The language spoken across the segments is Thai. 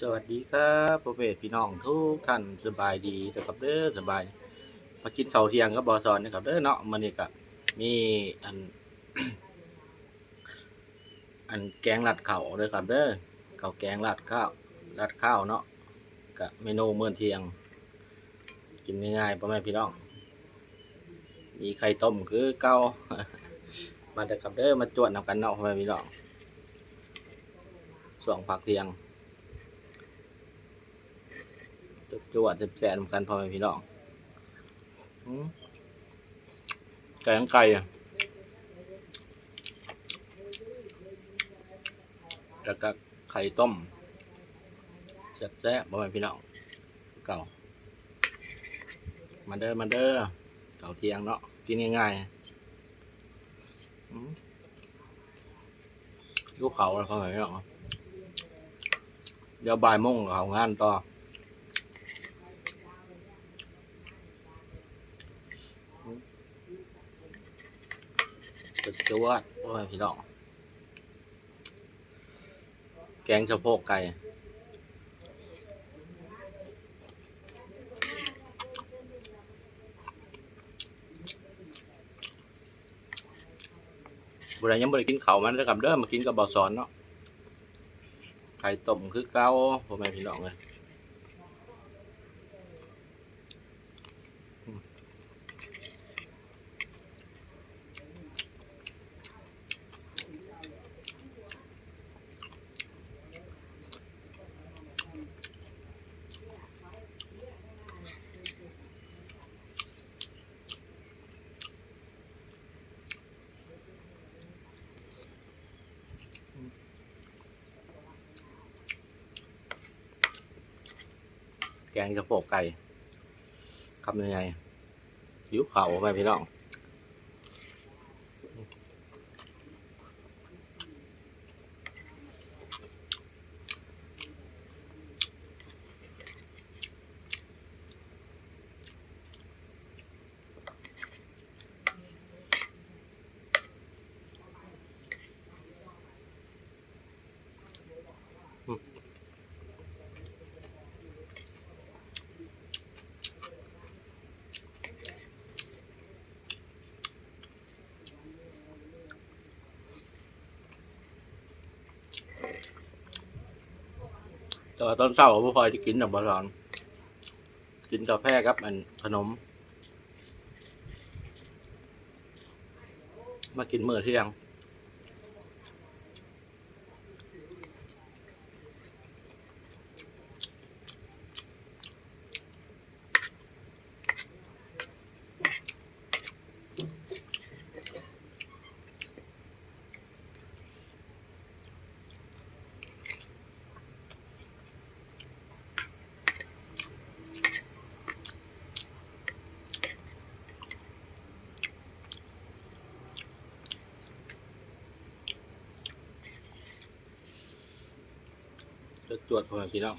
สวัสดีครับพ่อแม่พี่น้องทุกท่านสบายดีนะครับเด้อสบายมากินข้าวเที่ยงกับบอสอนนะครับเด้อเนาะมันนี่ก็มีอัน อันแกงรัดข้าวเด้อครับเด้อข้าวแกงรัดข้าวรัดข้าวเนาะกับเมนูเมื้อเที่ยง กินง่ายๆพ่อแม่พี่น้อง มีไข่ต้มคือเก่ามาเด้อครับเด้อมาจวดนำกันเนาะพ่อแม่พี่น้องส่วงผักเที่ยง จวดแสบๆกันพอไหมพี่น้องอืมไก่ทั้งไก่อะแล้วก็ไข่ต้มแซ่บๆพอไหมพี่น้องเก่ามาเด้อมาเด้อเก่าเที่ยงเนาะกินง่ายๆอืมลูกเขาแล้วพอไหมพี่น้องเดี๋ยวบ่ายโมงเขางานต่อ สุดยอดโอ้ยพี่น้อง แกงสะโพกไก่บุรียังบริกินเขามันแล้วกับเด้อมากินกับบาสอนเนาะไข่ต้มคือเก้าพ่อแม่พี่น้องเลย แกงกระโปกไก่ทำยังไงหิวเข่าวไปพี่น้อง แต่ว่าตอนเช้าผมพอยที่กินแบบบอลอนกินกาแฟครับอันขนม มากินมื้อเที่ยง จะตรวจพ่อแม่พี่น้อง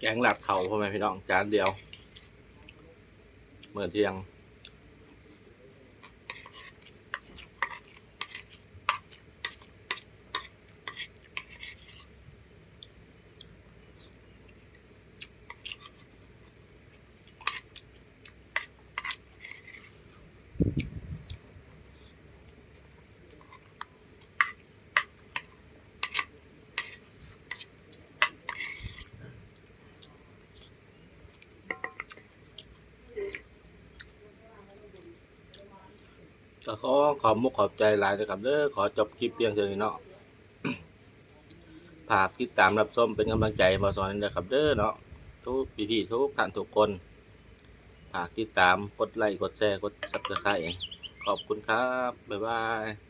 แกงหลับเขาพ่อแม่พี่น้องจานเดียวเมื่อเที่ยง ก็ขอขอบมุกขอบใจหลายนะครับเด้อขอจบคลิปเพียงเท่านี้เนาะฝากติดตามรับชมเป็นกำลังใจมาสอนนะครับเด้อเนาะทุกพี่ๆทุกท่านทุกคนฝากติดตามกดไลค์กดแชร์กดซับสไครต์ขอบคุณครับ บ๊ายบาย